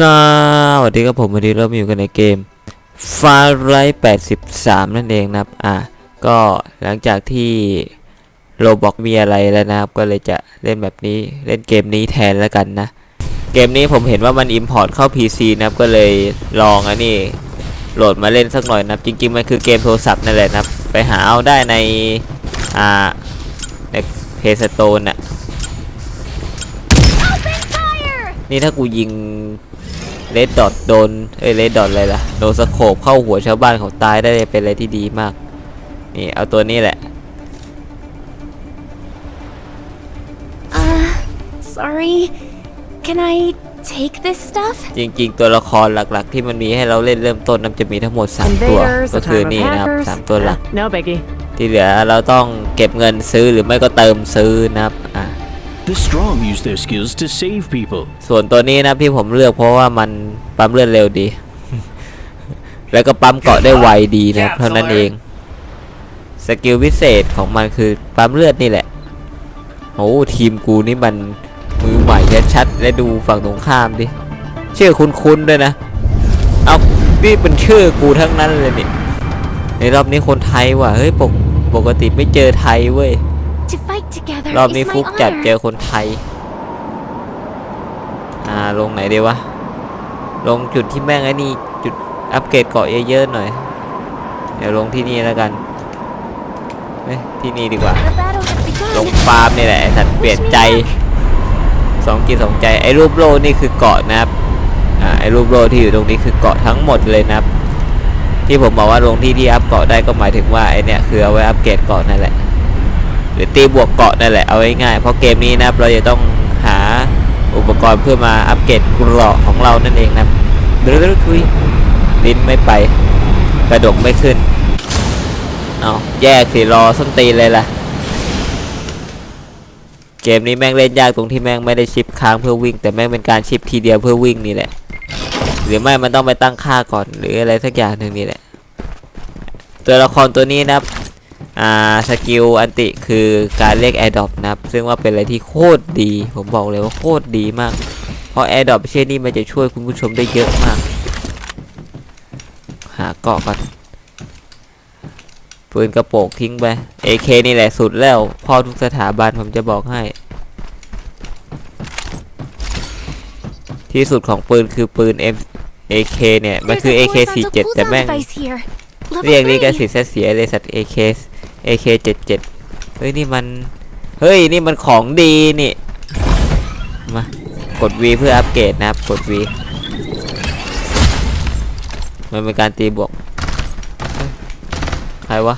สวัสดีครับผมวันนี้เรามาอยู่กันในเกม Far Right 83นั่นเองนะครับ อะ ก็หลังจากที่โรบอกมีอะไรแล้วนะครับ ก็เลยจะเล่นแบบนี้เล่นเกมนี้แทนแล้วกันนะ เกมนี้ผมเห็นว่ามัน Import เข้า PC นะครับ ก็เลยลองอันนี้โหลดมาเล่นสักหน่อยนะครับ จริงๆมันคือเกมโทรศัพท์นั่นแหละนะครับ ไปหาเอาได้ใน อ่า ในเพย์สโตนน่ะนี่ถ้ากูยิง เลดดอทโดนเอ้ยเลดดอทอะไรล่ะโดนสโคปเข้าหัวชาวบ้านเขาตายได้เป็นอะไรที่ดีมาก นี่เอาตัวนี้แหละ Uh, sorry. Can I take this stuff? จริงๆ ตัวละครหลักๆ ที่มันมีให้เราเล่นเริ่มต้นนั้นจะมีทั้งหมด 3 ตัว Invaders, ก็ a คือ time of นี่นะครับ hackers. สามตัวหลัก Eh, no biggie. ที่เหลือเราต้องเก็บเงินซื้อหรือไม่ก็เติมซื้อนะครับอะ The strong use their skills to save people. ส่วนตัวนี้นะที่ผมเลือกเพราะว่ามันปั๊มเลือดเร็วดี แล้วก็ปั๊มเกาะได้ไวดีนะครับเท่านั้นเอง สกิลพิเศษของมันคือปั๊มเลือดนี่แหละ โอ้ทีมกูนี่มันมือใหม่ชัดๆและดูฝั่งตรงข้ามดิชื่อคุ้นๆด้วยนะ เอานี่เป็นชื่อกูทั้งนั้นเลยนี่ในรอบนี้คนไทยว่ะ เฮ้ยปกปกติไม่เจอไทยเว้ย To fight together รอบนี้ is ฟุ my กจัดเจ honor. อคนไทย อ่า ลงไหนดีวะ ลงจุดที่แม่งไอ้นี่ จุดอัปเกรดเกาะเยอะๆหน่อย เดี๋ยวลงที่นี่แล้วกันเอ้ยที่นี่ดีกว่า The battle has ลง begun. ฟาร์มนี่แหละไอ้สัตว์เปลี่ยนใจสองกิจสองใจ ไอ้รูปโลนี่คือเกาะนะครับ อ่า ไอ้รูปโลที่อยู่ตรงนี้คือเกาะทั้งหมดเลยนะครับ ที่ผมบอกว่าลงที่ที่อัพเกาะได้ก็หมายถึงว่าไอเนี่ยคือเอาไว้อัปเกรดเกาะนั่นแหละ หรือตีบวกเกาะนั่นแหละเอาง่ายๆเพราะเกมนี้นะครับเราจะต้องหาอุปกรณ์เพื่อมาอัปเกรดกราะของเรานั่นเองนะครับเดือดคุยลิ้นไม่ไปกระดกไม่ขึ้นเอาแยกสิรอส้นตีเลยล่ะ เกมนี้แม่งเล่นยากตรงที่แม่งไม่ได้ชิปค้างเพื่อวิ่ง แต่แม่งเป็นการชิปทีเดียวเพื่อวิ่งนี่แหละ หรือไม่มันต้องไปตั้งค่าก่อนหรืออะไรสักอย่างหนึ่งนี่แหละ ตัวละครตัวนี้นะครับ อ่าสกิลอันติคือการเรียกแอร์ดอปนะครับ ซึ่งว่าเป็นอะไรที่โคตรดี ผมบอกเลยว่าโคตรดีมาก เพราะแอร์ดอปเช่นนี้มันจะช่วยคุณผู้ชมได้เยอะมาก หาเกาะก่อนปืนกระโปรงทิ้งไป AK นี่แหละสุดแล้วพ่อทุกสถาบันผมจะบอกให้ ที่สุดของปืนคือปืน M AK เนี่ย มัน There's คือ a AK47 horizontal แต่ cooldown แม่ง device here. Level เรียกนี่ก็ three. สิทธิ์เสียเลยสัตว์ AK AK 77 เฮ้ยนี่มันเฮ้ยนี่มันของดีนี่มากด V เพื่ออัปเกรดนะครับกด V มันเป็นการตีบวกใครวะ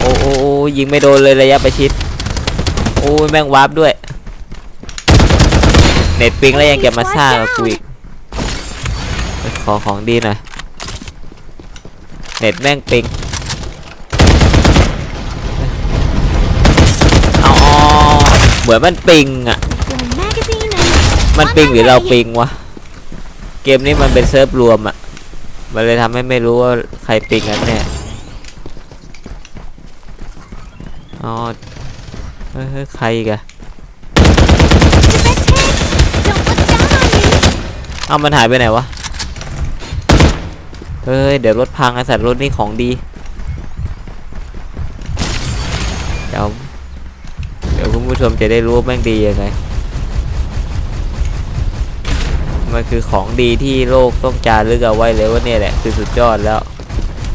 โอ้โอ้ยิงไม่โดนเลยระยะประชิดโอ้ยแม่งวาร์ปด้วย เน็ตปิงแล้วยังจะมาซ่ากับกูอีก ขอของดีหน่อย เน็ตแม่งปิงเอาอ๋อเหมือนมันปิงอะ มันปิงหรือเราปิงวะ เกมนี้มันเป็นเซิร์ฟรวมอะ มันเลยทำให้ไม่รู้ว่าใครปิงกันแน่อ๋อเฮ้ยใครกอะเอามันหายไปไหนวะ เฮ้ย เดี๋ยวรถพังไอสัตว์รถนี่ของดี เดี๋ยว เดี๋ยวคุณผู้ชมจะได้รู้แม่งดียังไง มันคือของดีที่โลกต้องจารึกเอาไว้เลยว่าเนี่ยแหละคือสุดยอดแล้ว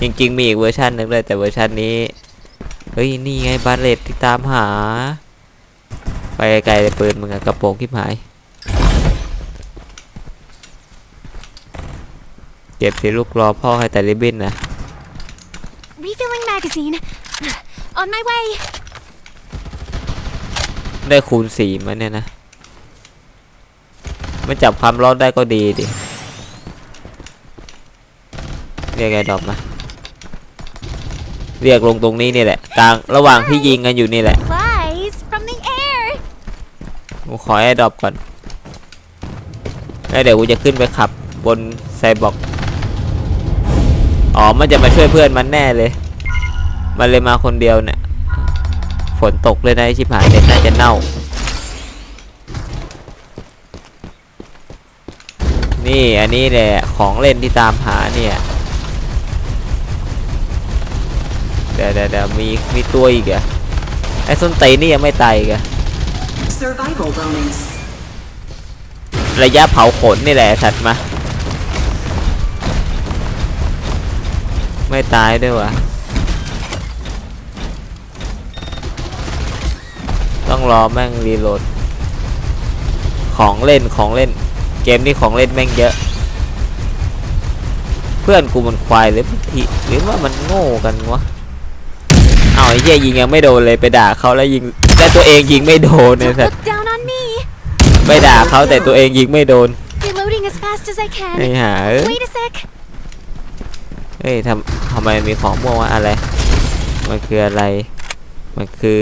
จริง ๆ มีอีกเวอร์ชันหนึ่งเลยแต่เวอร์ชันนี้ เฮ้ย นี่ไงบาเลตที่ตามหา ไปไกลเลยปืนมึงอะกระโปรงที่หาย เก็บสิลูกรอพ่อให้แต่ริบบิ้นนะ Refilling magazine. On my way. ได้คูณสี่มาเนี่ยนะไม่จับความร้อนได้ก็ดีดิเรียกไอ้ดอกมาเรียกลงตรงนี้นี่แหละกลางระหว่างที่ยิงกันอยู่นี่แหละ Supplies from the air. กูขอไอ้ดอกก่อนแล้วเดี๋ยวกูจะขึ้นไปขับบนไซบอร์ก อ๋อ มันจะมาช่วยเพื่อนมันแน่เลย มันเลยมาคนเดียวเนี่ย ฝนตกเลยนะไอ้ชิบหายเน็ตน่าจะเน่า นี่อันนี้แหละ ของเล่นที่ตามหาเนี่ย เดี๋ยวเดี๋ยวเดี๋ยวมีมีตัวอีกเหรอะไอ้ส้นตีนนี่ยังไม่ตายอีกเหรอะ Survival bonus. ระยะเผาขนนี่แหละถัดมา ไม่ตายด้วยวะต้องรอแม่งรีโหลด ของเล่นของเล่น เกมนี้ของเล่นแม่งเยอะ เพื่อนกูมันควายหรือมันทีหรือว่ามันโง่กันวะเอาไอ้เหี้ยยิงยังไม่โดนเลยไปด่าเขาแล้วยิงแต่ตัวเองยิงไม่โดนเนี่ย Don't สัตว์ look down on me. ไปด่าเขาแต่ตัวเองยิงไม่โดน Reloading as fast as I ไอ้ can. หาเอ้ย Wait a sec. เฮ้ยทำทำไมมีของม่วงวะอะไร มันคืออะไร มันคือ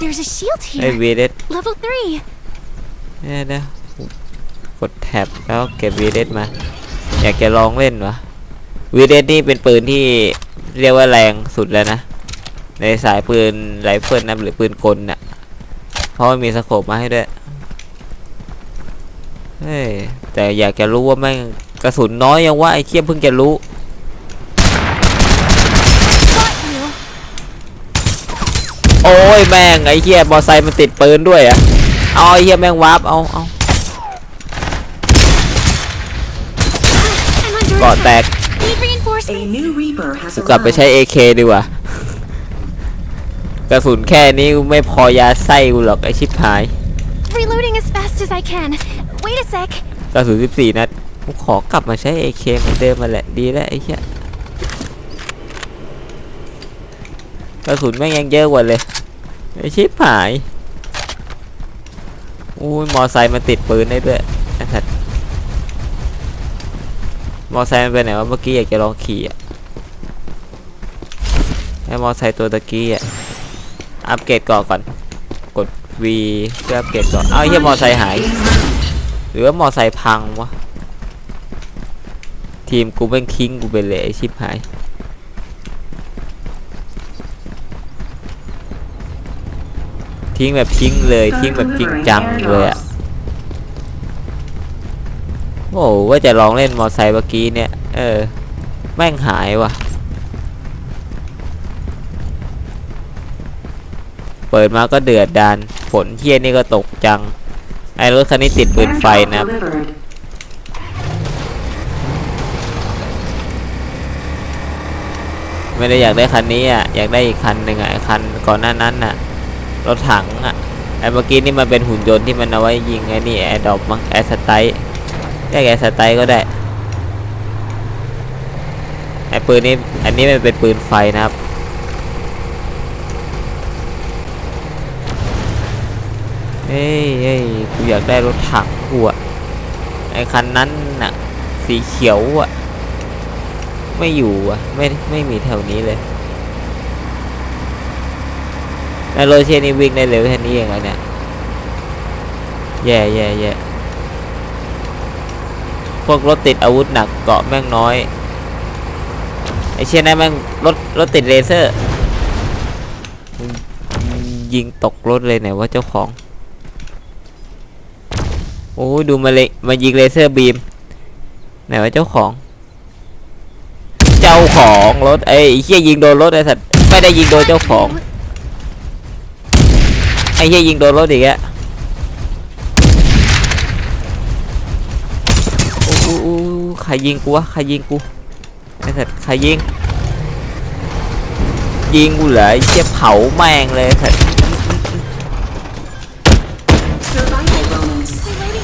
There's a shield ไอ้ here. วีเดส Level 3. เนี่ยนะกดแท็บแล้วเก็บวีเดสมา อยากจะลองเล่นวะวีเดสนี่เป็นปืนที่เรียกว่าแรงสุดแล้วนะ ในสายปืนไรเฟิลนะหรือปืนกลน่ะ เพราะมันมีสโคปมาให้ด้วยเฮ้ยแต่อยากจะรู้ว่าแม่งกระสุนน้อยยังว่าไอ้เคียมเพิ่งจะรู้ โอ้ยแม่งไอ้เหี้ยมอไซค์มันติดปืนด้วยอะเอาไอ้เหี้ยแม่งวาร์ปเอาเอา I'm under เกาะแต attack. ก Need A reinforcements. new Reaper has กูกลับไป arrived. ใช้ AK ดีกว่ากระสุนแค่นี้กูไม่พอยาไส้กูหรอกไอชิบหาย Reloading as fast as I can. Wait a sec. กระสุน14 นัดกูขอกลับมาใช้ AK เหมือนเดิมมาแหละดีแล้วไอ้เหี้ย กระสุนแม่งยังเยอะกว่าเลยไอชิบหายอุ้ยมอไซค์มันติดปืนได้ด้วยไอ้สัตว์มอไซค์มันไปไหนวะเมื่อกี้อยากจะลองขี่อะไอ้มอไซค์ตัวตะกี้อะอัปเกรดก่อนก่อนกด V เพื่ออัปเกรดก่อนเอ้าไอเหี้ยมอไซค์หาย หรือว่ามอไซค์พังวะทีมกูแม่งทิ้งกูไปเลยไอชิบหาย ทิ้งแบบทิ้งเลยทิ้งแบบจริงจังเลยอะโอ้ว่าจะลองเล่นมอไซค์เมื่อกี้เนี่ย เออ แม่งหายว่ะ เปิดมาก็เดือดดานฝนเฮี้ยนี่ก็ตกจัง ไอ้รถคันนี้ติดปืนไฟนะไม่ได้อยากได้คันนี้อะ อยากได้อีกคันหนึ่งอะคันก่อนหน้านั้นน่ะ รถถังอะไอ้เมื่อกี้นี่มันเป็นหุ่นยนต์ที่มันเอาไว้ยิงไอ้นี่แอร์ดรอปมั้งแอร์สไตล์เรียกแอร์สไตล์ก็ได้ไอ้ปืนนี้อันนี้มันเป็นปืนไฟนะครับเฮ้ยเฮ้ยกูอยากได้รถถังกูอะไอ้คันนั้นน่ะสีเขียวอะไม่อยู่อะไม่ไม่มีแถวนี้เลย แล้วรเชนนี้วิ่งได้เร็วแค่นี้เองเหรอเนี่ย แย่แย่แย่พวกรถติดอาวุธหนักเกาะแม่งน้อย ไอเชนนั้นแม่งรถรถติดเลเซอร์ ยิงตกรถเลยไหนว่าเจ้าของ โอ้ยดูมาเลยมายิงเลเซอร์บีม ไหนว่าเจ้าของ เจ้าของรถไอ้เฮียยิงโดนรถไอ้สัตว์ไม่ได้ยิงโดนเจ้าของ ไอ้เฮียยิงโดนรถอีกอะโอ้โหใครยิงกูวะ ใครยิงกู ไอ้สัตว์ใครยิง ยิงกูเหรอเฮียเผาแมงเลยสัตว์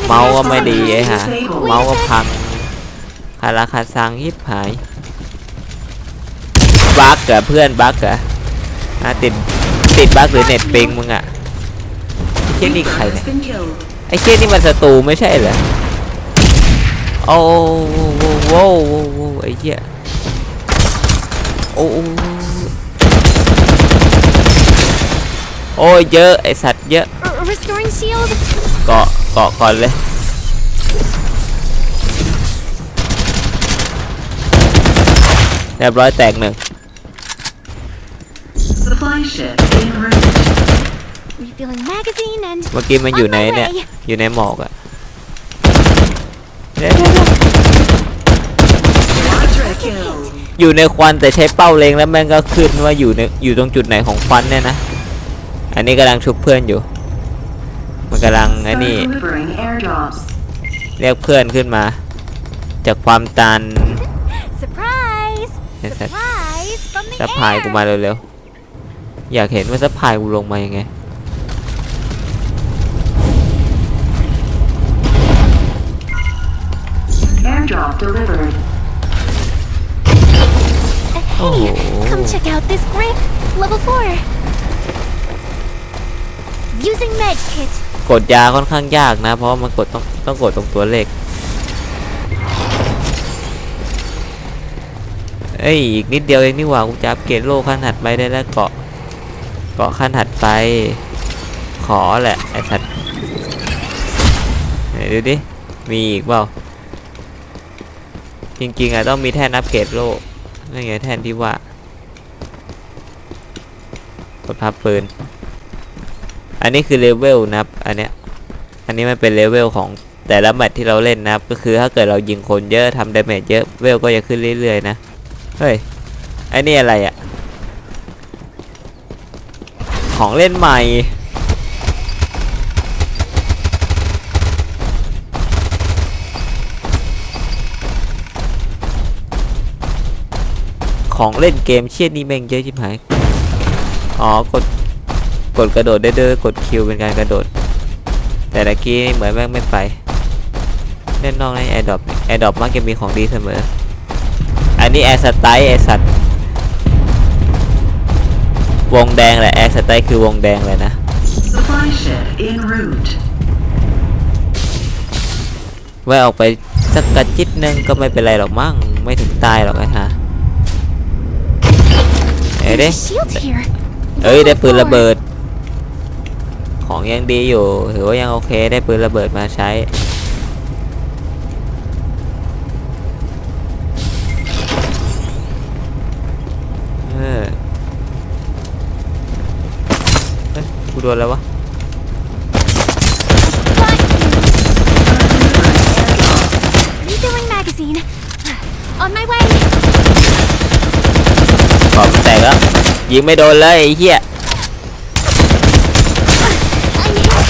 เมาก็ไม่ดีไอ้ห่าเมาก็พังคาราคาซังยิบหาย บั๊กเหรอเพื่อนบั๊กเหรอติดติดบั๊กหรือเน็ตปิงมึงอะ เช่นนี่ใคร Has เนี่ย been killed. ไอ้เช่นนี่มันศัตรูไม่ใช่เหรอโอ้โว้โว้โว้โว้ไอ้เหี้ยโอ้โอ้โอ้ยเยอะไอสัตว์เยอะ R- restoring shield. เกาะเกาะก่อนเลยเรียบร้อยแตกหนึ่ง Supply ship en route. Refilling magazine and เมื่อกี้มันอยู่ใน On my เนี่ย way อยู่ในหมอกอะเดี๋ยวเดี๋ยวเดี๋ยว Quadra kill. อยู่ในควันแต่ใช้เป้าเล็งแล้วแม่งก็ขึ้นว่าอยู่ในอยู่ตรงจุดไหนของควันเนี่ยนะ อันนี้กำลังชุบเพื่อนอยู่ มันกำลังไอ้นี่ Delivering airdrops. เรียกเพื่อนขึ้นมา จากความตัน surprise! Yes, sir. Surprise from the สะพายกู air! มาเร็วๆ อยากเห็นว่าสะพายกูลงมายังไง Airdrop delivered. โอ้โห Come check out this grip. Level 4. Using med kit. กดยาค่อนข้างยากนะ เพราะว่ามันกดต้องต้องกดตรงตัวเลข เอ้ย อีกนิดเดียวเองนี่หว่า กูจะอัปเกรดโลขั้นถัดไปได้แล้วเกาะ เกาะขั้นถัดไป ขอแหละ ไอ้สัตว์ไหนดูดิ มีอีกเปล่า จริงๆอะต้องมีแท่นอัปเกรดโลนี่ไงแท่นที่ว่ากดพับปืน อันนี้คือเลเวลนะครับ อันเนี้ย อันนี้มันเป็นเลเวลของแต่ละแมตที่เราเล่นนะครับ ก็คือถ้าเกิดเรายิงคนเยอะทำดาเมจเยอะเวลก็จะขึ้นเรื่อยๆนะ เฮ้ยอ้นี่อะไรอะ่ะของเล่นใหม่ ของเล่นเกมเชี่ยนี่แม่งเยอะชิบหาย อ๋อกดกดกระโดดได้ด้วยกดคิวเป็นการกระโดด แต่ตะกี้เหมือนแม่งไม่ไปเล่นนอกในแอร์ดรอปแอร์ดรอปมักจะมีของดีเสมอ อันนี้แอร์สไตล์ไอสัตว์วงแดงแหละแอร์สไตล์คือวงแดงเลยนะ Supply ship en route. ไว้ออกไปสักกระจิตนึงก็ไม่เป็นไรหรอกมั้งไม่ถึงตายหรอกไอ้ฮะ เอ้ย There's ดิ a shield here. เอ้ยได้ Level ปืนระ four. เบิด ของยังดีอยู่ถือว่ายังโอเคได้ปืนระเบิดมาใช้เออเฮ้ยกูโดนแล้ววะ Refilling magazine. On my way. ขอบแตกแล้ว ยิงไม่โดนเลยไอ้เหี้ย I'm hit.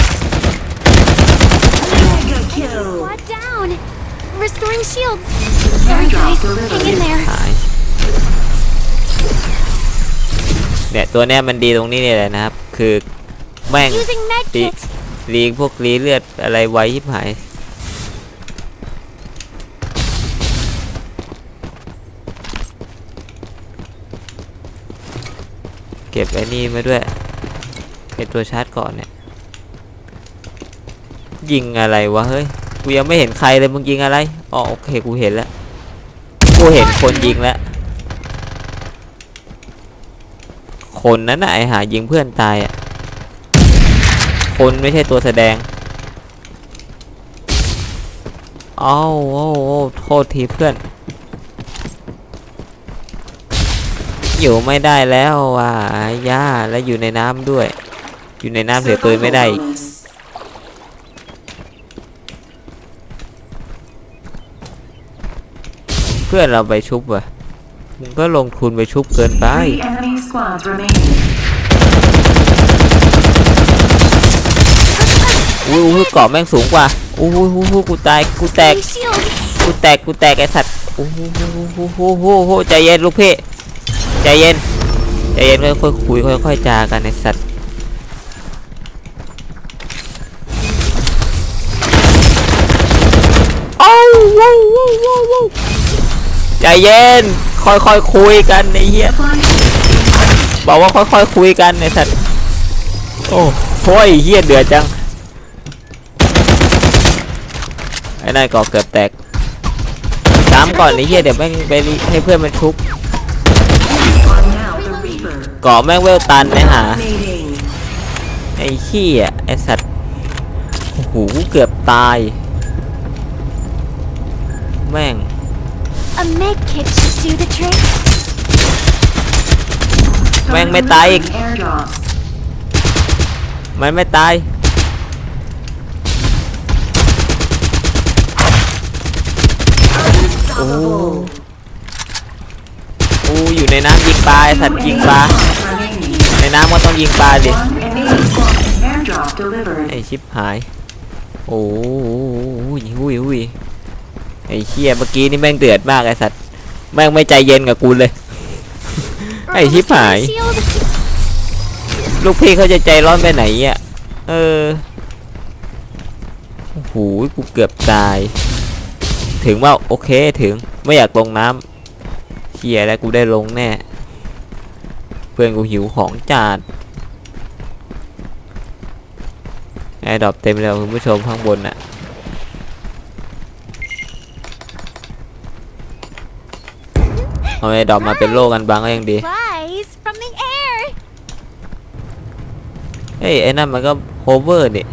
Mega kill. Squad down. Restoring shields. Sorry guys. Hang in there. หายเนี่ยตัวเนี้ยมันดีตรงนี้เนี่ยแหละนะครับ คือแม่ง Using med ดี kit. รีพวกรีเลือดอะไรไว้ยิบหาย เก็บไอ้นี่มาด้วยไอตัวชาร์จก่อนเนี่ย ยิงอะไรวะเฮ้ย กูยังไม่เห็นใครเลยมึงยิงอะไร อ๋อโอเคกูเห็นแล้ว กูเห็นคนยิงแล้ว คนนั้นน่ะไอหายิงเพื่อนตายอะ คนไม่ใช่ตัวแสดงอ้าวโอ้โอ้โทษทีเพื่อน อยู่ไม่ได้แล้วว่ะย่าแล้วอยู่ในน้ำด้วย อยู่ในน้ำเสียปืนไม่ได้อีกเพื่อนเราไปชุบว่ะมึงก็ลงทุนไปชุบเกินไป อุ้ยอุ้ยเกาะแม่งสูงกว่าอุ้ยอุ้ยอุ้กูตาย กูแตก กูแตก กูแตกไอสัตว์โอ้หโอ้หโอ้หโอ้โหใจเย็นลูกพี่ ใจเย็น ใจเย็นค่อยๆคุยค่อยๆจากันไอสัตว์โอ้าวว้าวว้าวว้าวว้าวใจเย็น ค่อยๆคุยกันไอ้เหี้ยบอกว่าค่อยๆคุยกันไอ้สัตว์โอ้โหไอ้เหี้ยเดือดจังไอ้นายก่อเกือบแตกตามก่อนไอ้เหี้ยเดี๋ยวแม่งไปให้เพื่อนมันชุบ เกาะแม่งเวลตันไอ้หา Dominating. ไอ้เหี้ยไอ้สัตว์โอ้โหเกือบตาย แม่ง A med kit should do the trick. แม่งไม่ตายอีก Airdrops. มันไม่ตายโอ้ Unstoppable. โอ้อยู่ในน้ำยิงปลาไอสัตว์ยิงปลาในน้ำก็ต้องยิงปลาดิไอชิปหาย โอ้ยหุยหุยไอเชี่ยเมื่อกี้นี่แม่งเดือดมากไอสัตว์แม่งไม่ใจเย็นกับกูเลย ไอชิปหาย ลูกพี่เขาจะใจร้อนไปไหนอะเออโอ้โหกูเกือบตาย ถึงว่าโอเคถึงไม่อยากลงน้ำ เชียแล้วกูได้ลงแน่ เพื่อนกูหิวของจาดไอดรอปเต็มแล้วคุณผู้ชมข้างบนน่ะเอาไอดรอปมาเป็นโลกันบางก็ยังดี Flies from the air. เฮ้ยไอ้นั่นมันก็โฮเวอร์นี่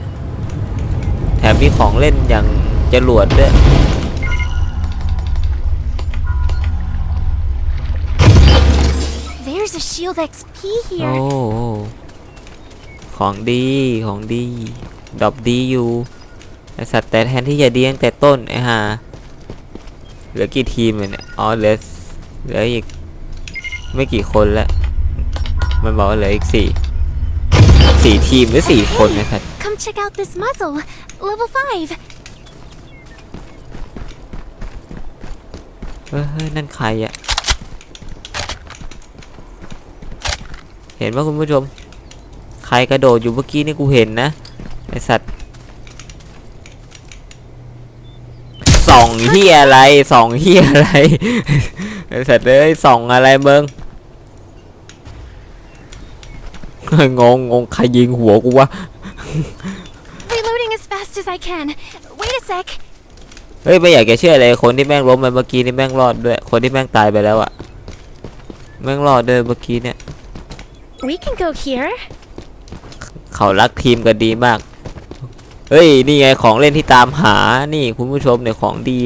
แถมมีของเล่นอย่างจรวดด้วย There's a shield XP โอ้ here. ของดีของดีดอบดีอยู่ไอสัตว์แต่แทนที่จะดีตั้งแต่ต้นไอ้ห่าเหลือกี่ทีมเนี่ยอ๋อเหลือเหลืออีกไม่กี่คนแล้วมันบอกว่าเหลืออีกสี่สี่ทีมหรือสี่คนไอ้สัตว์ Come check out this muzzle. Level 5. เฮ้ยเฮ้ยนั่นใครอะ เห็นว่าคุณผู้ชม ใครกระโดดอยู่เมื่อกี้นี่กูเห็นนะไอสัตว์ส่องเฮียอะไรส่องเฮียอะไรไอสัตว์เลยส่องอะไรเบิงงงงงใครยิงหัวกูวะ Reloading as fast as I can. Wait a sec. เฮ้ยไม่อยากจะเชื่อเลยคนที่แม่งล้มไปเมื่อกี้นี่แม่งรอดด้วย คนที่แม่งตายไปแล้วอะแม่งรอดด้วยเมื่อกี้เนี่ย We can go here. เขารักทีมกันดีมาก เฮ้ย นี่ไงของเล่นที่ตามหา นี่คุณผู้ชมเนี่ยของดี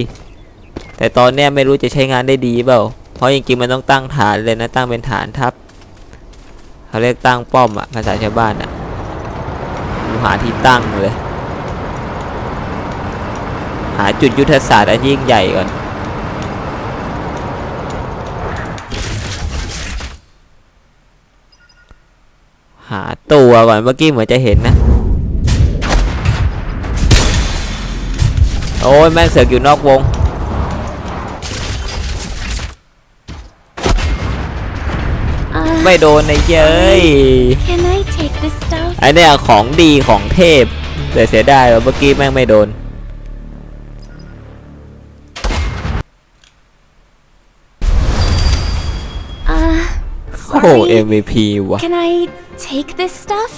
แต่ตอนเนี้ยไม่รู้จะใช้งานได้ดีเปล่า เพราะจริงๆมันต้องตั้งฐานเลยนะ ตั้งเป็นฐานทัพ เขาเรียกตั้งป้อมอะภาษาชาวบ้านอะดูหาที่ตั้งเลย หาจุดยุทธศาสตร์อันยิ่งใหญ่ก่อนาตัวก่อนเมื่อกี้เหมือนจะเห็นนะ โอ้ยแม่งเสือกอยู่นอกวง Uh, ไม่โดนไอ้เย้ย can I take this stuff? ไอ้เนี่ยของดีของเทพแต่เสียดายว่าเมื่อกี้แม่งไม่โดน ห sorry. MVP ว่ะ Can I take this stuff?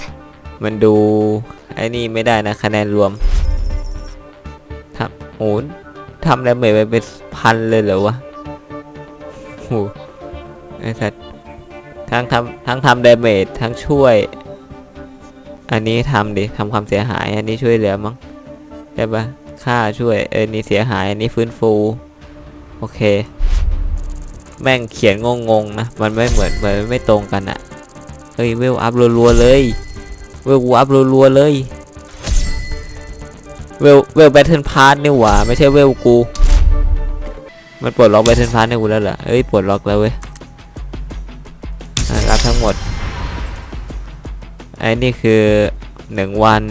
มันดูไอ้นี่ไม่ได้นะคะแนนรวมทำโอ้ทำแล้วเหมยไปเป็นพันเลยเหรอวะโอ้ไอ้สัตว์ทั้งทำทั้งทำดาเมจทั้งช่วย อันนี้ทำดิทำความเสียหาย อันนี้ช่วยเหลือมั้งใช่ปะค่าช่วยเออนี่เสียหาย อันนี้ฟื้นฟู โอเค แม่งเขียนงงๆนะ มันไม่เหมือนมันไม่ตรงกันอะเฮ้ยเวลอัพรัวๆเลยเวลกูอัพรัวๆเลยเวลเวลแบทเทิลพาร์ทนี่หว่าไม่ใช่เวลกูมันปลดล็อกแบทเทิลพาร์ทให้กูแล้วเหรอเอ้ยปลดล็อกแล้วเว้ยรับทั้งหมดไอ้นี่คือหนึ่งวัน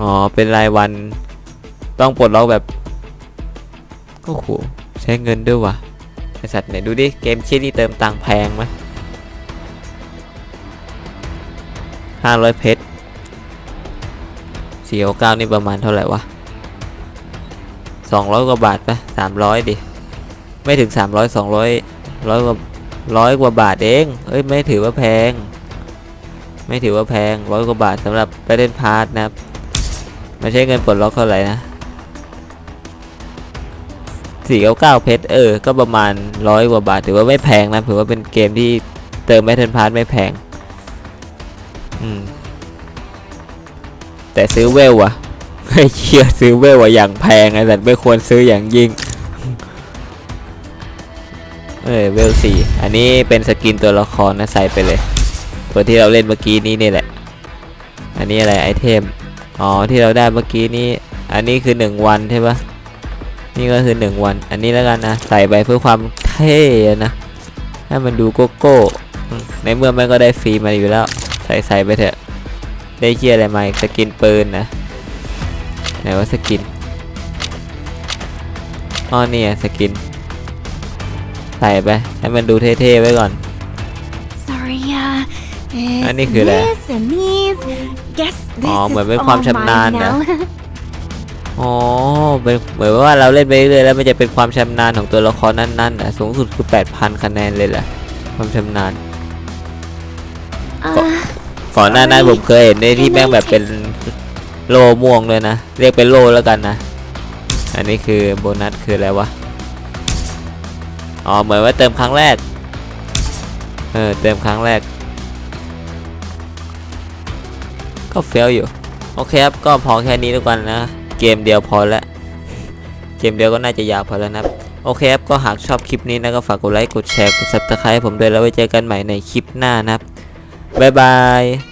อ๋อเป็นรายวัน ต้องปลดล็อกแบบโอ้โหใช้เงินด้วยวะไอสัตว์ไหนดูดิ เกมเชี่ยนี่เติมตังค์แพงไหมห้าร้อยเพชรสี่เก้านี่ประมาณเท่าไหร่วะสองร้อยกว่าบาทปะสามร้อยดิ ไม่ถึงสามร้อยสองร้อยร้อยกว่าร้อยกว่าบาทเอง เอ้ย ไม่ถือว่าแพง ไม่ถือว่าแพงร้อยกว่าบาทสำหรับไปเล่นพาร์ทนะครับ ไม่ใช่เงินปลดล็อกเท่าไหร่นะ สี่เก้าเก้าเพชรเออ ก็ประมาณร้อยกว่าบาท ถือว่าไม่แพงนะถือว่าเป็นเกมที่เติมแบทเทิลพาร์ไม่แพง อืม แต่ซื้อเวลอะไอ้เชี่ยซื้อเวลอะอย่างแพงไอ้แต่ไม่ควรซื้ออย่างยิ่งเอเออเวลสี่อันนี้เป็นสกินตัวละครนะใส่ไปเลย ตัวที่เราเล่นเมื่อกี้นี้นี่แหละ อันนี้อะไรไอเทม อ๋อที่เราได้เมื่อกี้นี้ อันนี้คือหนึ่งวันใช่ปะ นี่ก็คือหนึ่งวัน อันนี้แล้วกันนะ ใส่ไปเพื่อความเท่อะนะให้มันดูโกโก้อืมในเมื่อมันก็ได้ฟรีมาอยู่แล้ว ใส่ใส่ไปเถอะ ได้เชียอะไรมาอีกสกินปืนนะไหนว่าสกินอ๋อเนี่ยสกิน ใส่ไปให้มันดูเท่ๆไว้ก่อน Sorry, uh, it's อันนี้คืออะไร this and these. Guess this อ๋อ is เหมือนเป็นความ all ชำนาญ mine นะ now. อ๋อเป็นเหมือนว่าเราเล่นไปเรื่อยๆแล้วมันจะเป็นความชำนาญของตัวละครนั้นๆอะสูงสุดคือ 8,000 คะแนนเลยแหละความชำนาญ uh, ก่อนหน้านั้นผมเคยเห็นในที่แม่งแบบเป็นโลม่วงเลยนะ เรียกเป็นโลแล้วกันนะ อันนี้คือโบนัสคืออะไรวะ อ๋อเหมือนว่าเติมครั้งแรก เออเติมครั้งแรก ก็เฟลอยู่ โอเคครับ ก็พอแค่นี้ทุกวันนะ เกมเดียวพอแล้วเกมเดียวก็น่าจะยาวพอแล้วนะครับโอเคครับก็หากชอบคลิปนี้นะก็ฝากกดไลค์กดแชร์กดซับสไครต์ผมด้วยแล้วไว้เจอกันใหม่ในคลิปหน้านะครับบ๊ายบาย